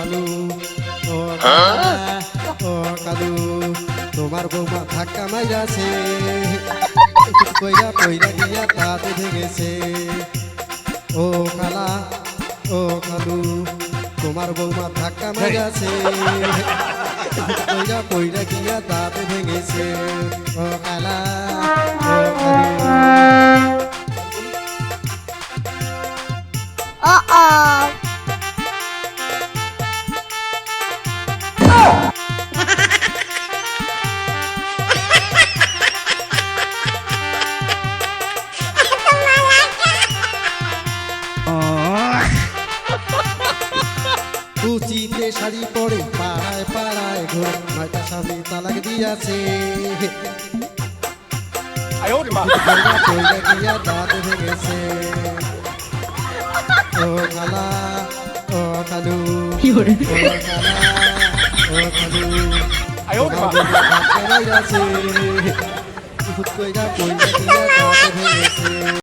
কালু ও কালা, ও কালু তোমার বৌমা ধাক্কা মাইরাছে। কইরা কইরা গিয়া তাতে ভেঙেছে ও কালা ও কালু তোমার বৌমা ধাক্কা মাইরাছে। কইরা কইরা গিয়া তাতে ভেঙেছে ও কালা ও কালু। Uh-oh. লুচিতে শাড়ি পরে পাড়ায় পাড়ায় ঘোর। নয়টা স্বামী তালাক দিয়াছে। দাঁত ভেঙেছে। ও ও ও ও মা। কইরা কইরা